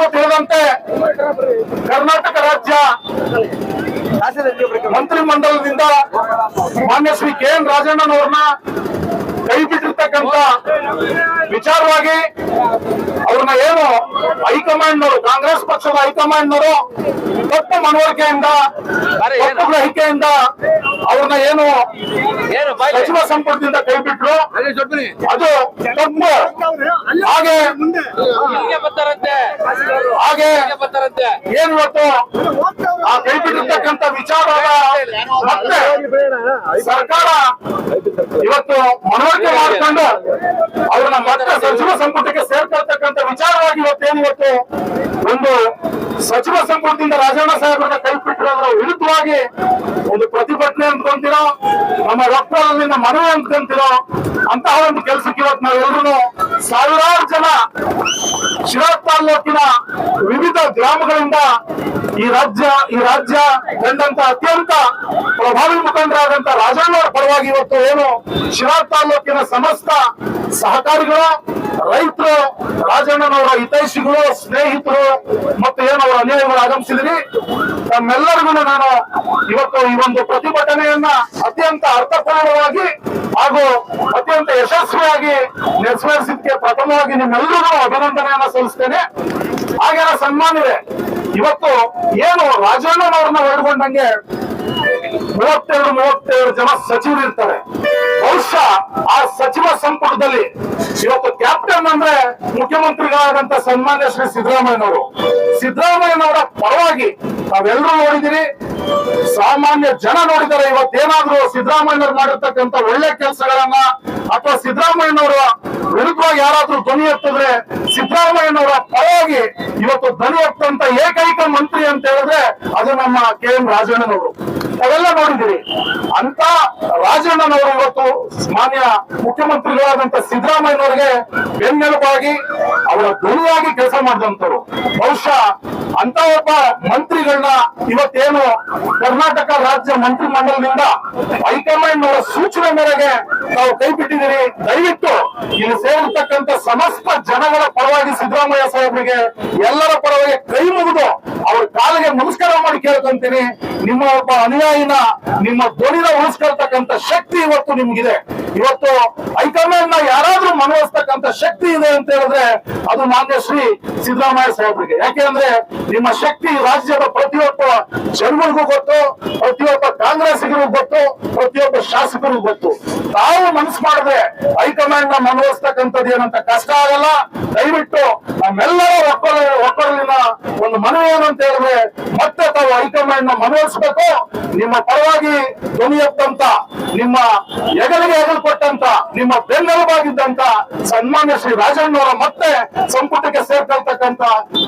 ತಮಗೆಲ್ಲರಿಗೂ ತಿಳಿದಂತೆ ಕರ್ನಾಟಕ ರಾಜ್ಯ ಮಂತ್ರಿ ಮಂಡಲದಿಂದ ಮಾನ್ಯ ಶ್ರೀ ಕೆ ಎನ್ ರಾಜಣ್ಣನವ್ರನ್ನ ಕೈ ಬಿಟ್ಟಿರ್ತಕ್ಕಂತ ವಿಚಾರವಾಗಿ ಅವ್ರನ್ನ ಏನು ಹೈಕಮಾಂಡ್ನವರು ಕಾಂಗ್ರೆಸ್ ಪಕ್ಷದ ಹೈಕಮಾಂಡ್ನವರು ತಪ್ಪು ಮನವರಿಕೆಯಿಂದ ತಪ್ಪು ಗ್ರಹಿಕೆಯಿಂದ ಅವ್ರನ್ನ ಏನು ಸಚಿವ ಸಂಪುಟದಿಂದ ಕೈ ಬಿಟ್ರು ಅದು ತಪ್ಪು. ಹಾಗೆ ಹಾಗೆ ಏನ್ ಇವತ್ತು ಆ ಕೈ ಬಿಟ್ಟಿರ್ತಕ್ಕಂಥ ವಿಚಾರ ಮತ್ತೆ ಸರ್ಕಾರ ಇವತ್ತು ಮನವರಿಕೆ ಮಾಡಿಕೊಂಡು ಅವ್ರನ್ನ ಮತ್ತೆ ಸಚಿವ ಸಂಪುಟಕ್ಕೆ ಸೇರ್ತಕ್ಕಂತ ವಿಚಾರವಾಗಿ ಇವತ್ತೇನ್ ಇವತ್ತು ಒಂದು ಸಚಿವ ಸಂಪುಟದಿಂದ ರಾಜಣ್ಣ ಸಾಹೇಬ್ರನ್ನ ಕೈ ಬಿಟ್ಟಿರೋದ್ರ ವಿರುದ್ಧವಾಗಿ ಒಂದು ಪ್ರತಿಭಟನೆ ಅಂದ್ಕೊಂತೀರೋ ನಮ್ಮ ರಕ್ತದಲ್ಲಿನ ಮನವಿ ಅಂದ್ಕೊಂತೀರೋ ಅಂತಹ ಒಂದು ಕೆಲಸಕ್ಕೆ ಇವತ್ತು ನಾವೆಲ್ಲರೂ ಸಾವಿರಾರು ಜನ ಶಿರಾ ತಾಲೂಕಿನ ವಿವಿಧ ಗ್ರಾಮಗಳಿಂದ ಈ ರಾಜ್ಯ ಈ ರಾಜ್ಯ ಎಂದಂತ ಅತ್ಯಂತ ಪ್ರಭಾವಿ ಮುಖಂಡರಾದಂತ ರಾಜಣ್ಣವರ ಪರವಾಗಿ ಇವತ್ತು ಏನು ಶಿರಾ ತಾಲೂಕಿನ ಸಮಸ್ತ ಸಹಕಾರಿಗಳು ರೈತರು, ರಾಜಣ್ಣನವರ ಹಿತೈಷಿಗಳು, ಸ್ನೇಹಿತರು ಮತ್ತು ಏನು ಅವರ ಅನ್ಯಾಯಗಳು ಆಗಮಿಸಿದಿರಿ ತಮ್ಮೆಲ್ಲರಿಗೂ ನಾನು ಇವತ್ತು ಈ ಒಂದು ಪ್ರತಿಭಟನೆಯನ್ನ ಅತ್ಯಂತ ಅರ್ಥಪೂರ್ಣವಾಗಿ ಹಾಗೂ ಅತ್ಯಂತ ಯಶಸ್ವಿಯಾಗಿ ನೆರವೇರಿಸಿದ್ದಕ್ಕೆ ಪ್ರಥಮವಾಗಿ ನಿಮ್ಮೆಲ್ಲರಿಗೂ ಅಭಿನಂದನೆಯನ್ನ ಸಲ್ಲಿಸ್ತೇನೆ. ಹಾಗೆ ಸನ್ಮಾನಿದೆ ಇವತ್ತು ಏನು ರಾಜಣ್ಣನವ್ರನ್ನ ಒಳಗೊಂಡಂಗೆ ಮೂವತ್ತೆರಡು ಮೂವತ್ತೆರಡು ಜನ ಸಚಿವರು ಇರ್ತಾರೆ ಸಂಪುಟದಲ್ಲಿ. ಇವತ್ತು ಕ್ಯಾಪ್ಟನ್ ಅಂದ್ರೆ ಮುಖ್ಯಮಂತ್ರಿಗಳಾದಂತ ಸನ್ಮಾನ್ಯ ಶ್ರೀ ಸಿದ್ದರಾಮಯ್ಯನವರು. ಸಿದ್ದರಾಮಯ್ಯನವರ ಪರವಾಗಿ ನಾವೆಲ್ಲರೂ ನೋಡಿದಿರಿ ಸಾಮಾನ್ಯ ಜನ ನೋಡಿದರೆ ಇವತ್ತೇನಾದ್ರೂ ಸಿದ್ದರಾಮಯ್ಯನವರು ಮಾಡಿರ್ತಕ್ಕಂಥ ಒಳ್ಳೆ ಕೆಲಸಗಳನ್ನ ಅಥವಾ ಸಿದ್ದರಾಮಯ್ಯನವರ ವಿರುದ್ಧವಾಗಿ ಯಾರಾದ್ರೂ ಧ್ವನಿ ಎತ್ತಿದ್ರೆ ಸಿದ್ದರಾಮಯ್ಯನವರ ಪರವಾಗಿ ಇವತ್ತು ಧ್ವನಿ ಎತ್ತಂತ ಏಕೈಕ ಮಂತ್ರಿ ಅಂತ ಹೇಳಿದ್ರೆ ಅದು ನಮ್ಮ ಕೆ ಎಂ ರಾಜಣ್ಣನವರು. ಅವೆಲ್ಲ ನೋಡಿದಿರಿ ಅಂತ ರಾಜಣ್ಣನವರು ಇವತ್ತು ಮಾನ್ಯ ಮುಖ್ಯಮಂತ್ರಿಗಳಾದಂತ ಸಿದ್ದರಾಮಯ್ಯನವರಿಗೆ ಬೆನ್ನೆಲುಬಾಗಿ ಅವರ ಧ್ವನಿಯಾಗಿ ಕೆಲಸ ಮಾಡಿದಂತವರು ಬಹುಶಃ ಅಂತ ಒಬ್ಬ ಮಂತ್ರಿಗಳನ್ನ ಇವತ್ತೇನು ಕರ್ನಾಟಕ ರಾಜ್ಯ ಮಂತ್ರಿ ಮಂಡಲದಿಂದ ಹೈಕಮಾಂಡ್ ಅವರ ಸೂಚನೆ ಮೇರೆಗೆ ನಾವು ಕೈ ಬಿಟ್ಟಿದ್ದೀರಿ? ದಯವಿಟ್ಟು ಇಲ್ಲಿ ಸೇರಿರ್ತಕ್ಕಂಥ ಸಮಸ್ತ ಜನಗಳ ಪರವಾಗಿ ಸಿದ್ದರಾಮಯ್ಯ ಸಾಹೇಬರಿಗೆ ಎಲ್ಲರ ಪರವಾಗಿ ಕೈ ಮುಗಿದು ಅವ್ರ ಕಾಲಿಗೆ ನಮಸ್ಕಾರ ಮಾಡಿ ಕೇಳ್ಕೊಂತೀನಿ. ನಿಮ್ಮ ಒಬ್ಬ ಅನುಯಾಯಿನ, ನಿಮ್ಮ ಧ್ವನಿನ ಉಳಿಸ್ಕೊಳ್ತಕ್ಕಂಥ ಶಕ್ತಿ ಇವತ್ತು ನಿಮ್ಗಿದೆ. ಇವತ್ತು ಹೈಕಮಾಂಡ್ನ ಯಾರಾದ್ರೂ ಮನವಿಸ್ತಕ್ಕಂಥ ಶಕ್ತಿ ಇದೆ ಅಂತ ಹೇಳಿದ್ರೆ ಅದು ಮಾನ್ಯ ಶ್ರೀ ಸಿದ್ದರಾಮಯ್ಯ ಸಾಹೇಬರಿಗೆ. ಯಾಕೆಂದ್ರೆ ನಿಮ್ಮ ಶಕ್ತಿ ರಾಜ್ಯದ ಪ್ರತಿಯೊಬ್ಬ ಜನಗಳಿಗೂ ಗೊತ್ತು, ಪ್ರತಿಯೊಬ್ಬ ಕಾಂಗ್ರೆಸ್ಗೂ ಗೊತ್ತು, ಪ್ರತಿಯೊಬ್ಬ ಶಾಸಕರಿಗೂ ಗೊತ್ತು. ತಾವು ಮನಸ್ಸು ಮಾಡಿದ್ರೆ ಹೈಕಮಾಂಡ್ನ ಮನವೊಲಿಸ್ತಕ್ಕಂಥದ್ದು ಏನಂತ ಕಷ್ಟ ಆಗಲ್ಲ. ದಯವಿಟ್ಟು ನಮ್ಮೆಲ್ಲರ ಒಕ್ಕಲ ಒಕ್ಕಲಿನ ಒಂದು ಮನವಿ ಏನಂತ ಹೇಳಿದ್ರೆ ಮತ್ತೆ ತಾವು ಹೈಕಮಾಂಡ್ನ ಮನವೊಲಿಸಬೇಕು. ನಿಮ್ಮ ಪರವಾಗಿ ಧ್ವನಿ ಎತ್ತಂತ ನಿಮ್ಮ ಹೆಗಲಿಗೆ ಹೆಗಲ್ಪಟ್ಟಂತ, ನಿಮ್ಮ ಬೆನ್ನೆಲುಬಾಗಿದ್ದಂತ ಸನ್ಮಾನ್ಯ ಶ್ರೀ ರಾಜಣ್ಣವರ ಮತ್ತೆ ಸಂಪುಟಕ್ಕೆ ಸೇರ್ಕೊಳ್ತಕ್ಕಂತ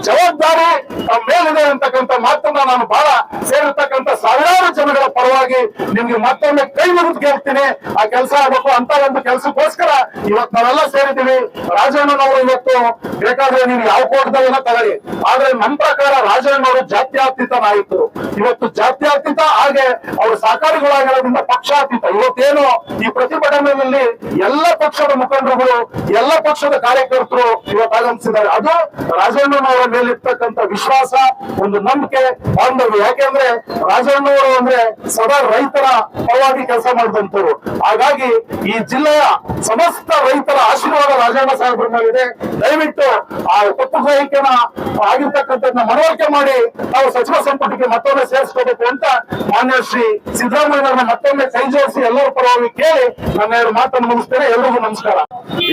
ಜವಾಬ್ದಾರಿ ತಮ್ಮ ಮೇಲಿದೆ ಅಂತಕ್ಕಂಥ ಮಾತನ್ನ ನಾನು ಬಹಳ ಸೇರಿರ್ತಕ್ಕಂಥ ಸಾವಿರಾರು ಜನಗಳ ಪರವಾಗಿ ನಿಮ್ಗೆ ಮತ್ತೊಮ್ಮೆ ಕೈ ಮುಗಿದು ಕೇಳ್ತೀನಿ. ಆ ಕೆಲಸ ಆಗಬೇಕು ಅಂತ ಒಂದು ಕೆಲಸಕ್ಕೋಸ್ಕರ ಇವತ್ತು ನಾವೆಲ್ಲ ಸೇರಿದ್ದೀವಿ. ರಾಜಣ್ಣನವರು ಇವತ್ತು ಬೇಕಾದ್ರೆ ನೀವು ಯಾವ ಏನೋ ತಗೊಳ್ಳಿ. ಆದ್ರೆ ನಮ್ಮ ಪ್ರಕಾರ ರಾಜಣ್ಣವರು ಜಾತ್ಯಾತೀತ ನಾಯಕರು. ಇವತ್ತು ಜಾತ್ಯಾತೀತ ಹಾಗೆ ಅವರು ಸಹಕಾರಿಗಳಾಗಿರೋದ್ರಿಂದ ಪಕ್ಷಾತೀತ. ಇವತ್ತೇನು ಈ ಪ್ರತಿಭಟನೆಯಲ್ಲಿ ಎಲ್ಲ ಪಕ್ಷದ ಮುಖಂಡರುಗಳು, ಎಲ್ಲ ಪಕ್ಷದ ಕಾರ್ಯಕರ್ತರು ಇವತ್ತು ಆಗಮಿಸಿದ್ದಾರೆ. ಅದು ರಾಜಣ್ಣನವರ ಮೇಲಿರ್ತಕ್ಕಂಥ ವಿಶ್ವಾಸ, ಒಂದು ನಂಬಿಕೆ, ಬಾಂಧವ್ಯ. ಯಾಕೆಂದ್ರೆ ರಾಜಣ್ಣವರು ಅಂದ್ರೆ ಸದಾ ರೈತರ ಪರವಾಗಿ ಕೆಲಸ ಮಾಡಿದಂತವ್ರು ಹಾಗಾಗಿ ಈ ಜಿಲ್ಲೆಯ ಸಮಸ್ತ ರೈತರ ಆಶೀರ್ವಾದ ರಾಜಣ್ಣ ಸಾಹೇಬರ ಮೇಲಿದೆ. ದಯವಿಟ್ಟು ಆ ತಪ್ಪು ಗ್ರಹಿಕೆನ ಆಗಿರ್ತಕ್ಕಂಥದ್ದನ್ನ ಮನವರಿಕೆ ಮಾಡಿ ನಾವು ಸಚಿವ ಸಂಪುಟಕ್ಕೆ ಮತ್ತೊಮ್ಮೆ ಸೇರಿಸ್ಕೋಬೇಕು ಅಂತ ಮಾನ್ಯ ಶ್ರೀ ಸಿದ್ದರಾಮಯ್ಯನವರನ್ನ ಮತ್ತೊಮ್ಮೆ ಕೈ ಜೋಡಿಸಿ ಎಲ್ಲರ ಪರವಾಗಿ ಕೇಳಿ ನನ್ನ ಎರಡು ಮಾತನ್ನು ಮುಗಿಸ್ತೇನೆ. ಎಲ್ರಿಗೂ ನಮಸ್ಕಾರ.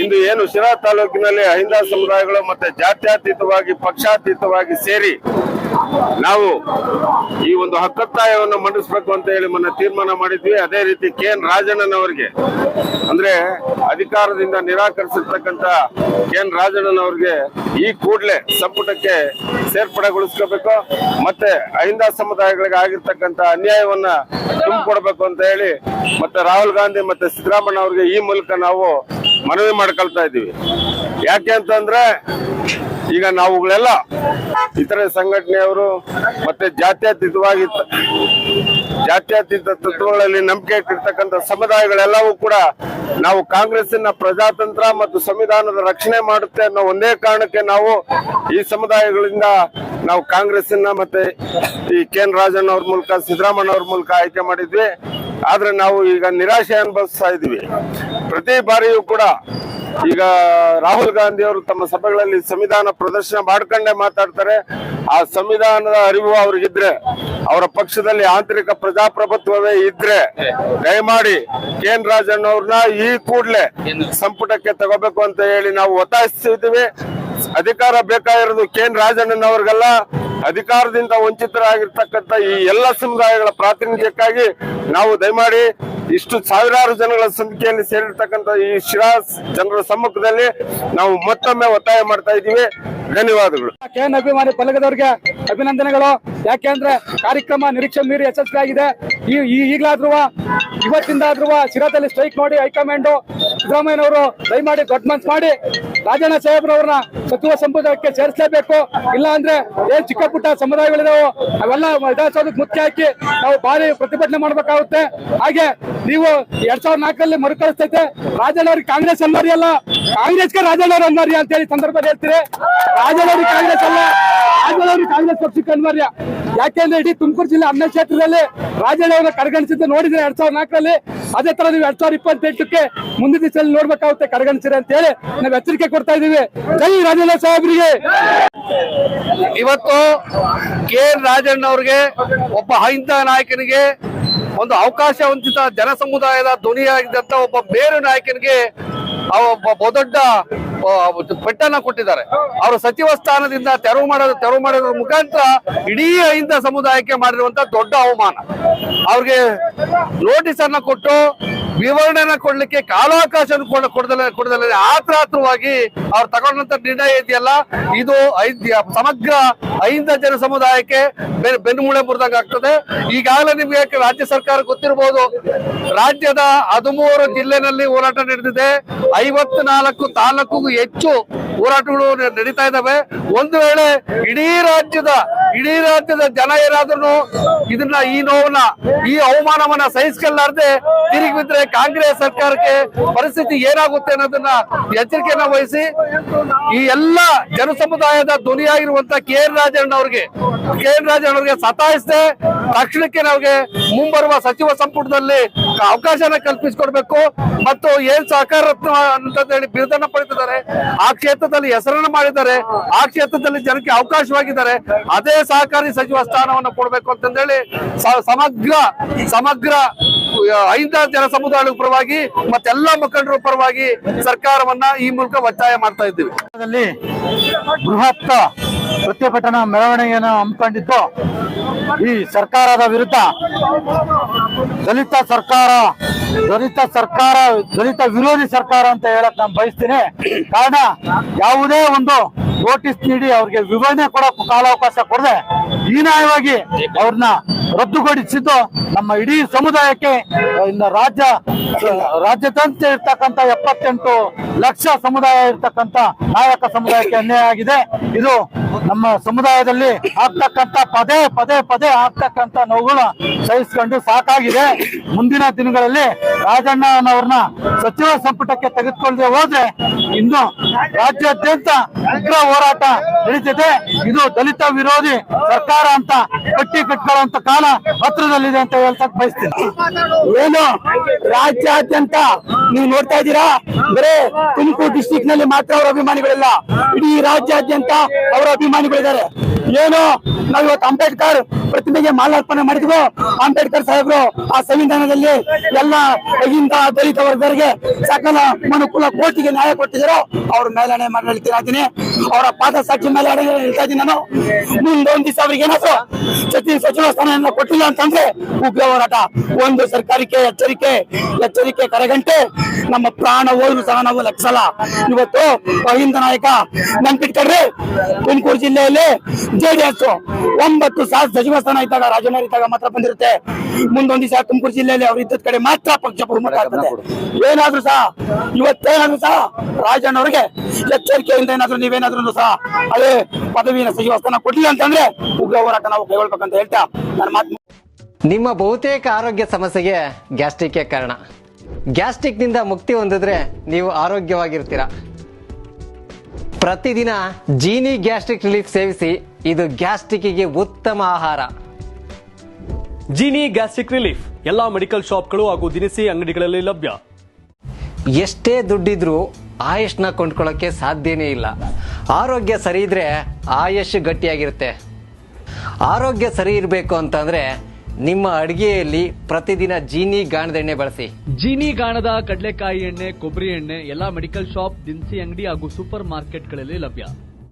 ಇಂದು ಏನು ಶಿರಾ ತಾಲೂಕಿನಲ್ಲಿ ಅಹಿಂದ ಸಮುದಾಯಗಳು ಮತ್ತೆ ಜಾತ್ಯಾತೀತವಾಗಿ, ಪಕ್ಷಾತೀತವಾಗಿ ಸೇರಿ ನಾವು ಈ ಒಂದು ಹಕ್ಕತ್ತಾಯವನ್ನು ಮಂಡಿಸಬೇಕು ಅಂತ ಹೇಳಿ ಮೊನ್ನೆ ತೀರ್ಮಾನ ಮಾಡಿದ್ವಿ. ಅದೇ ರೀತಿ ಕೆ ಎನ್ ರಾಜಣ್ಣನವರಿಗೆ, ಅಂದ್ರೆ ಅಧಿಕಾರದಿಂದ ನಿರಾಕರಿಸಿರ್ತಕ್ಕಂತ ಕೆ ಎನ್ ರಾಜಣ್ಣನವರಿಗೆ ಈ ಕೂಡಲೇ ಸಂಪುಟಕ್ಕೆ ಸೇರ್ಪಡೆಗೊಳಿಸ್ಕೋಬೇಕು. ಮತ್ತೆ ಅಹಿಂದ ಸಮುದಾಯಗಳಿಗೆ ಆಗಿರ್ತಕ್ಕಂತ ಅನ್ಯಾಯವನ್ನ ತುಂಬಿಕೊಡ್ಬೇಕು ಅಂತ ಹೇಳಿ ಮತ್ತೆ ರಾಹುಲ್ ಗಾಂಧಿ ಮತ್ತೆ ಸಿದ್ದರಾಮಯ್ಯ ಅವರಿಗೆ ಈ ಮೂಲಕ ನಾವು ಮನವಿ ಮಾಡ್ಕೊಳ್ತಾ ಇದ್ದೀವಿ. ಯಾಕೆ ಅಂತಂದ್ರೆ ಈಗ ನಾವುಗಳೆಲ್ಲ ಇತರೆ ಸಂಘಟನೆಯವರು ಮತ್ತೆ ಜಾತ್ಯತೀತವಾಗಿ ಜಾತ್ಯತೀತ ತತ್ವಗಳಲ್ಲಿ ನಂಬಿಕೆ ಇಟ್ಟಿರ್ತಕ್ಕಂಥ ಸಮುದಾಯಗಳೆಲ್ಲವೂ ಕೂಡ ನಾವು ಕಾಂಗ್ರೆಸ್ಸಿನ ಪ್ರಜಾತಂತ್ರ ಮತ್ತು ಸಂವಿಧಾನದ ರಕ್ಷಣೆ ಮಾಡುತ್ತೆ ಅನ್ನೋ ಒಂದೇ ಕಾರಣಕ್ಕೆ ನಾವು ಈ ಸಮುದಾಯಗಳಿಂದ ನಾವು ಕಾಂಗ್ರೆಸ್ಸಿನ ಮತ್ತೆ ಈ ಕೆ ಎನ್ ರಾಜಣ್ಣ ಅವ್ರ ಮೂಲಕ, ಸಿದ್ದರಾಮಯ್ಯ ಅವ್ರ ಮೂಲಕ ಆಯ್ಕೆ ಮಾಡಿದ್ವಿ. ಆದ್ರೆ ನಾವು ಈಗ ನಿರಾಶೆ ಅನುಭವಿಸ್ತಾ ಇದೀವಿ ಪ್ರತಿ ಬಾರಿಯೂ ಕೂಡ ಈಗ ರಾಹುಲ್ ಗಾಂಧಿ ಅವರು ತಮ್ಮ ಸಭೆಗಳಲ್ಲಿ ಸಂವಿಧಾನ ಪ್ರದರ್ಶನ ಮಾಡ್ಕೊಂಡೇ ಮಾತಾಡ್ತಾರೆ. ಆ ಸಂವಿಧಾನದ ಅರಿವು ಅವ್ರಿಗಿದ್ರೆ ಅವರ ಪಕ್ಷದಲ್ಲಿ ಆಂತರಿಕ ಪ್ರಜಾಪ್ರಭುತ್ವವೇ ಇದ್ರೆ ದಯಮಾಡಿ ಕೆ ರಾಜಣ್ಣ ಈ ಕೂಡ್ಲೆ ಸಂಪುಟಕ್ಕೆ ತಗೋಬೇಕು ಅಂತ ಹೇಳಿ ನಾವು ಒತ್ತಾಯಿಸ್ತಿದ್ದೀವಿ. ಅಧಿಕಾರ ಬೇಕಾಗಿರೋದು ಕೆ ಎನ್ ರಾಜಣ್ಣನವ್ರಿಗೆಲ್ಲ. ಅಧಿಕಾರದಿಂದ ವಂಚಿತರಾಗಿರ್ತಕ್ಕಂಥ ಈ ಎಲ್ಲ ಸಮುದಾಯಗಳ ಪ್ರಾತಿನಿಧ್ಯಕ್ಕಾಗಿ ನಾವು ದಯಮಾಡಿ ಇಷ್ಟು ಸಾವಿರಾರು ಜನಗಳ ಸಂಖ್ಯೆಯಲ್ಲಿ ಸೇರಿರ್ತಕ್ಕಂಥ ಈ ಶಿರಾ ಜನರ ಸಮ್ಮುಖದಲ್ಲಿ ನಾವು ಮತ್ತೊಮ್ಮೆ ಒತ್ತಾಯ ಮಾಡ್ತಾ ಇದ್ದೀವಿ. ಧನ್ಯವಾದಗಳು. ಕೆ ಎನ್ ಅಭಿಮಾನಿ ಪಲಗದವ್ರಿಗೆ ಅಭಿನಂದನೆಗಳು. ಯಾಕೆಂದ್ರೆ ಕಾರ್ಯಕ್ರಮ ನಿರೀಕ್ಷೆ ಮೀರಿ ಯಶಸ್ವಿ ಆಗಿದೆ. ಈ ಈಗಲಾದ್ರೂ ಈಗ್ಲಾದ್ರೂ ಇವತ್ತಿಂದ ಆದ್ರೂ ಶಿರಾದಲ್ಲಿ ಸ್ಟ್ರೈಕ್ ಮಾಡಿ ಹೈಕಮಾಂಡ್ ಸಿದ್ದರಾಮಯ್ಯನವರು ದಯಮಾಡಿ ದೊಡ್ಡ ಮನ್ಸ್ ಮಾಡಿ. ರಾಜಣ್ಣ ಸಾಹೇಬ್ರವ್ರನ್ನ ಸಚಿವ ಸಂಪುಟಕ್ಕೆ ಸೇರಿಸಲೇಬೇಕು. ಇಲ್ಲ ಅಂದ್ರೆ ಏನ್ ಚಿಕ್ಕ ಪುಟ್ಟ ಸಮುದಾಯಗಳಿದಾವೆ, ಅವೆಲ್ಲ ವಿಧಾನಸೌಧಕ್ಕೆ ಮುಖ್ಯ ಹಾಕಿ ನಾವು ಭಾರಿ ಪ್ರತಿಭಟನೆ ಮಾಡ್ಬೇಕಾಗುತ್ತೆ. ಹಾಗೆ ನೀವು ಎರಡ್ ಸಾವಿರದ ನಾಲ್ಕರಲ್ಲಿ ಮರುಕಳಿಸ್ತೈತೆ. ರಾಜಣ್ಣ ಅವ್ರಿಗೆ ಕಾಂಗ್ರೆಸ್ ಅನ್ವರಿ ಅಲ್ಲ. ಕಾಂಗ್ರೆಸ್ಗೆ ರಾಜಣ್ಣ ಅವ್ರು ಅನ್ವರಿ ಅಂತ ಹೇಳಿ ಸಂದರ್ಭದಲ್ಲಿ ಹೇಳ್ತೀರಿ. ರಾಜಣ್ಣ ಅವ್ರಿಗೆ ಕಾಂಗ್ರೆಸ್ ಅಲ್ಲ. ರಾಜಣ್ಣ ಅವ್ರಿಗೆ ಕಾಂಗ್ರೆಸ್ ಪಕ್ಷಕ್ಕೆ ಅನ್ವರ್ಯ ಯಾಕೆಂದ್ರೆ ಇಡೀ ತುಮಕೂರು ಜಿಲ್ಲೆ ಅನ್ನ ಕ್ಷೇತ್ರದಲ್ಲಿ ರಾಜಣ್ಣ ಅವರ ಕಡೆಗಣಿಸಿದ್ದು ನೋಡಿದ್ರೆ ಎರಡ್ ಸಾವಿರದ ನಾಲ್ಕರಲ್ಲಿ ಅದೇ ತರ ನೀವು ಎರಡ್ ಸಾವಿರದ ಇಪ್ಪತ್ತೆಂಟಕ್ಕೆ ಮುಂದಿನ ದಿವಸದಲ್ಲಿ ನೋಡ್ಬೇಕಾಗುತ್ತೆ ಕಡೆಗಣಿಸಿರಿ ಅಂತ ಹೇಳಿ ನಾವು ಎಚ್ಚರಿಕೆ ಕೊಡ್ತಾ ಇದೀವಿ ಜೈ ರಾಜಣ್ಣ ಸಾಹೇಬ್ರಿಗೆ. ಇವತ್ತು ಕೆ ಎನ್ ರಾಜಣ್ಣ ಅವ್ರಿಗೆ ಒಬ್ಬ ಅಹಿಂದ ನಾಯಕನಿಗೆ ಒಂದು ಅವಕಾಶ ವಂಚಿತ ಜನ ಸಮುದಾಯದ ಧ್ವನಿಯಾಗಿದ್ದಂತ ಒಬ್ಬ ಬೇರು ನಾಯಕನಿಗೆ ಬಹುದೊಡ್ಡ ಪೆಟ್ಟನ್ನ ಕೊಟ್ಟಿದ್ದಾರೆ. ಅವರು ಸಚಿವ ಸ್ಥಾನದಿಂದ ತೆರವು ಮಾಡೋದು, ತೆರವು ಮಾಡೋದ್ರ ಮುಖಾಂತರ ಇಡೀ ಅಹಿಂದ ಸಮುದಾಯಕ್ಕೆ ಮಾಡಿರುವಂತ ದೊಡ್ಡ ಅವಮಾನ. ಅವ್ರಿಗೆ ನೋಟಿಸ್ ಅನ್ನ ಕೊಟ್ಟು ವಿವರಣೆನ ಕೊಡ್ಲಿಕ್ಕೆ ಕಾಲಾವಕಾಶ ಕೊಡದಲ್ಲ ಕೊಡದಲ್ಲ ಆತ್ರಾತ್ರವಾಗಿ ಅವ್ರು ತಗೊಂಡಂತ ನಿರ್ಣಯ ಇದೆಯಲ್ಲ, ಇದು ಸಮಗ್ರ ಐಂದ ಜನ ಸಮುದಾಯಕ್ಕೆ ಬೆನ್ನುಮೂಳೆ ಮುರಿದಂಗ ಆಗ್ತದೆ. ಈಗಾಗಲೇ ನಿಮ್ಗೆ ರಾಜ್ಯ ಸರ್ಕಾರ ಗೊತ್ತಿರಬಹುದು ರಾಜ್ಯದ ಹದಿಮೂರು ಜಿಲ್ಲೆನಲ್ಲಿ ಹೋರಾಟ ನಡೆದಿದೆ. ಐವತ್ನಾಲ್ಕು ತಾಲೂಕಿಗೂ ಹೆಚ್ಚು ಹೋರಾಟಗಳು ನಡೀತಾ ಇದಾವೆ ಒಂದು ವೇಳೆ ಇಡೀ ರಾಜ್ಯದ ಇಡೀ ರಾಜ್ಯದ ಜನ ಏನಾದ್ರೂ ಇದನ್ನ ಈ ನೋವನ್ನ, ಈ ಅವಮಾನವನ್ನ ಸಹಿಸ್ಕೊಳ್ಳಾರ್ದೆ ತಿರುಗಿ ಬಿದ್ರೆ ಕಾಂಗ್ರೆಸ್ ಸರ್ಕಾರಕ್ಕೆ ಪರಿಸ್ಥಿತಿ ಏನಾಗುತ್ತೆ ಅನ್ನೋದನ್ನ ಎಚ್ಚರಿಕೆಯನ್ನ ವಹಿಸಿ, ಈ ಎಲ್ಲ ಜನ ಸಮುದಾಯದ ಧ್ವನಿಯಾಗಿರುವಂತ ಕೆ ಎನ್ ರಾಜಣ್ಣ ಅವ್ರಿಗೆ ಕೆ ಎನ್ ರಾಜಣ್ಣ ಅವ್ರಿಗೆ ಸತಾಯಿಸದೆ ತಕ್ಷಣಕ್ಕೆ ನಮಗೆ ಮುಂಬರುವ ಸಚಿವ ಸಂಪುಟದಲ್ಲಿ ಅವಕಾಶನ ಕಲ್ಪಿಸಿಕೊಡ್ಬೇಕು. ಮತ್ತು ಏನ್ ಸಹಕಾರ ರತ್ನ ಅಂತ ಹೇಳಿ ಬಿರುದನ್ನ ಪಡೆದಿದ್ದಾರೆ. ಆ ಕ್ಷೇತ್ರದಲ್ಲಿ ಹೆಸರನ್ನ ಮಾಡಿದ್ದಾರೆ. ಆ ಕ್ಷೇತ್ರದಲ್ಲಿ ಜನಕ್ಕೆ ಅವಕಾಶವಾಗಿದ್ದಾರೆ. ಅದೇ ಸಹಕಾರಿ ಸಚಿವ ಸ್ಥಾನವನ್ನು ಕೊಡಬೇಕು ಅಂತಂದೇಳಿ ಸಮಗ್ರ ಸಮಗ್ರ ಐದ ಜನ ಸಮುದಾಯದ ಪರವಾಗಿ ಮತ್ತೆಲ್ಲ ಮುಖಂಡರ ಪರವಾಗಿ ಸರ್ಕಾರವನ್ನ ಈ ಮೂಲಕ ಒತ್ತಾಯ ಮಾಡ್ತಾ ಇದ್ದೀವಿ. ಬೃಹತ್ ಪ್ರತಿಭಟನಾ ಮೆರವಣಿಗೆಯನ್ನು ಹಮ್ಮಿಕೊಂಡಿದ್ದು ಈ ಸರ್ಕಾರದ ವಿರುದ್ಧ ದಲಿತ ಸರ್ಕಾರ ದಲಿತ ಸರ್ಕಾರ, ದಲಿತ ವಿರೋಧಿ ಸರ್ಕಾರ ಅಂತ ಹೇಳಕ್ ನಾನು ಬಯಸ್ತೀನಿ. ಕಾರಣ ಯಾವುದೇ ಒಂದು ನೋಟಿಸ್ ನೀಡಿ ಅವ್ರಿಗೆ ವಿವರಣೆ ಕೊಡೋಕೆ ಕಾಲಾವಕಾಶ ಕೊಡದೆ, ಹೀನಾಯವಾಗಿ ಅವ್ರನ್ನ ರದ್ದುಗೊಳಿಸಿದ್ದು ನಮ್ಮ ಇಡೀ ಸಮುದಾಯಕ್ಕೆ ಇನ್ನು ರಾಜ್ಯ ರಾಜ್ಯದಂತೆ ಇರ್ತಕ್ಕಂತ ಎಪ್ಪತ್ತೆಂಟು ಲಕ್ಷ ಸಮುದಾಯ ಇರ್ತಕ್ಕಂತ ನಾಯಕ ಸಮುದಾಯಕ್ಕೆ ಅನ್ಯಾಯ ಆಗಿದೆ. ಇದು ನಮ್ಮ ಸಮುದಾಯದಲ್ಲಿ ಆಗ್ತಕ್ಕಂತ ಪದೇ ಪದೇ ಪದೇ ಆಗ್ತಕ್ಕಂತ ನೋವುಗಳು ಸಹಿಸ್ಕೊಂಡು ಸಾಕಾಗಿದೆ. ಮುಂದಿನ ದಿನಗಳಲ್ಲಿ ರಾಜಣ್ಣನವ್ರನ್ನ ಸಚಿವ ಸಂಪುಟಕ್ಕೆ ತೆಗೆದುಕೊಳ್ಳದೆ ಹೋದ್ರೆ ಇನ್ನು ರಾಜ್ಯಾದ್ಯಂತ ಉಗ್ರ ಹೋರಾಟ ನಡೀತಿದೆ. ಇದು ದಲಿತ ವಿರೋಧಿ ಸರ್ಕಾರ ಅಂತ ಕಟ್ಟಿ ಕಟ್ಕೊಳ್ಳುವಂತ ಕಾಲ ಹತ್ರದಲ್ಲಿದೆ ಅಂತ ಹೇಳ್ತಕ್ ಬಯಸ್ತೀನಿ. ಏನು ರಾಜ್ಯಾದ್ಯಂತ ನೀವು ನೋಡ್ತಾ ಇದ್ದೀರಾ? ಬರೇ ತುಮಕೂರು ಡಿಸ್ಟಿಕ್ನಲ್ಲಿ ಮಾತ್ರ ಅವರ ಅಭಿಮಾನಿಗಳಿಲ್ಲ. ಇಡೀ ರಾಜ್ಯಾದ್ಯಂತ ಅವರ ಅಭಿಮಾನಿಗಳಿದ್ದಾರೆ. ಏನು? ನಾವು ಇವತ್ತು ಅಂಬೇಡ್ಕರ್ ಪ್ರತಿಮೆಗೆ ಮಾಲಾರ್ಪಣೆ ಮಾಡಿದ್ವು? ಅಂಬೇಡ್ಕರ್ ಸಾಹೇಬರು, ಆ ಸಂವಿಧಾನದಲ್ಲಿ ಎಲ್ಲ ಅಹಿಂದ ದಲಿತ ವರ್ಗರಿಗೆ ಸಕಲ ಮನುಕುಲ ಕೋಟಿಗೆ ನ್ಯಾಯ ಕೊಟ್ಟಿದ್ರು, ಅವ್ರ ಮೇಲನೆ ಮಾಡಿ ಇದ್ದೀನಿ. ಅವರ ಪಾದ ಸಾಕ್ಷಿ ಮೇಲೆ ಹೇಳ್ತಾ ಇದ್ದೀನಿ ನಾನು. ಮುಂದೊಂದ್ ದಿವಸ ಅವ್ರಿಗೆ ಏನಾದ್ರು ಸಚಿವ ಸಚಿವ ಸ್ಥಾನ ಕೊಟ್ಟಿಲ್ಲ ಅಂತಂದ್ರೆ ಉಗ್ರ ಹೋರಾಟ. ಒಂದು ಸರ್ಕಾರಕ್ಕೆ ಎಚ್ಚರಿಕೆ ಎಚ್ಚರಿಕೆ ಕರೆಗಂಟೆ. ನಮ್ಮ ಪ್ರಾಣ ಹೋದ್ರು ಸಹ ನಾವು ಲಕ್ಷಲ ಇವತ್ತು ಅಹಿಂದ ನಾಯಕ ನೆನ್ಪಿಟ್ಕೊಳ್ರಿ ತುಮಕೂರು ಜಿಲ್ಲೆಯಲ್ಲಿ ಜೆಡಿಎಸ್ ಒಂಬತ್ತು ಸಾವಿರ ಸಚಿವ ಸ್ಥಾನ ಇದ್ದಾಗ ರಾಜಣ್ಣ ಇದ್ದಾಗ ಮಾತ್ರ ಬಂದಿರುತ್ತೆ. ಮುಂದೊಂದು ದಿವಸ ತುಮಕೂರು ಜಿಲ್ಲೆಯಲ್ಲಿ ಅವ್ರು ಇದ್ದ ಕಡೆ ಮಾತ್ರ ಪಕ್ಷ ಬಹುಮತ ಆಗ್ತದೆ. ಏನಾದ್ರೂ ಸಹ ಇವತ್ತೇನಾದ್ರೂ ಸಹ ರಾಜಣ್ಣ ಅವರಿಗೆ ಎಚ್ಚರಿಕೆಯಿಂದ ಏನಾದ್ರೂ ನೀವೇನಾದ್ರೂ ಸಹ ಅದೇ ಪದವಿನ ಸಚಿವ ಸ್ಥಾನ ಕೊಡ್ಲಿಲ್ಲ ಅಂತಂದ್ರೆ ಉಗ್ರ ಹೋರಾಟ ನಾವು ಕೈಗೊಳ್ಬೇಕಂತ ಹೇಳ್ತಾ ನನ್ನ ಮಾತು ನಿಮ್ಮ ಬಹುತೇಕ ಆರೋಗ್ಯ ಸಮಸ್ಯೆಗೆ ಗ್ಯಾಸ್ಟ್ರಿಕ್ಗೆ ಕಾರಣ. ಗ್ಯಾಸ್ಟ್ರಿಕ್ನಿಂದ ಮುಕ್ತಿ ಹೊಂದಿದ್ರೆ ನೀವು ಆರೋಗ್ಯವಾಗಿರ್ತೀರಾ. ಪ್ರತಿದಿನ ಜೀನಿ ಗ್ಯಾಸ್ಟ್ರಿಕ್ ರಿಲೀಫ್ ಸೇವಿಸಿ ಇದು ಗ್ಯಾಸ್ಟ್ರಿಕ್ಕಿಗೆ ಉತ್ತಮ ಆಹಾರ. Jeeni gastric relief. ಎಲ್ಲಾ ಮೆಡಿಕಲ್ ಶಾಪ್ಗಳು ಹಾಗೂ ದಿನಸಿ ಅಂಗಡಿಗಳಲ್ಲಿ ಲಭ್ಯ. ಎಷ್ಟೇ ದುಡ್ಡಿದ್ರೂ ಆಯುಷ್ನ ಕೊಂಡ್ಕೊಳ್ಳೋಕೆ ಸಾಧ್ಯನೇ ಇಲ್ಲ. ಆರೋಗ್ಯ ಸರಿ ಇದ್ರೆ ಆಯುಷ್ ಗಟ್ಟಿಯಾಗಿರುತ್ತೆ. ಆರೋಗ್ಯ ಸರಿ ಇರಬೇಕು ಅಂತಂದ್ರೆ ನಿಮ್ಮ ಅಡಿಗೆಯಲ್ಲಿ ಪ್ರತಿದಿನ ಜೀನಿ ಗಾಣದೆಣ್ಣೆ ಬಳಸಿ. ಜೀನಿ ಗಾಣದ ಕಡಲೆಕಾಯಿ ಎಣ್ಣೆ ಕೊಬ್ಬರಿ ಎಣ್ಣೆ ಎಲ್ಲಾ ಮೆಡಿಕಲ್ ಶಾಪ್ ದಿನಸಿ ಅಂಗಡಿ ಹಾಗೂ ಸೂಪರ್ ಮಾರ್ಕೆಟ್ಗಳಲ್ಲಿ ಲಭ್ಯ.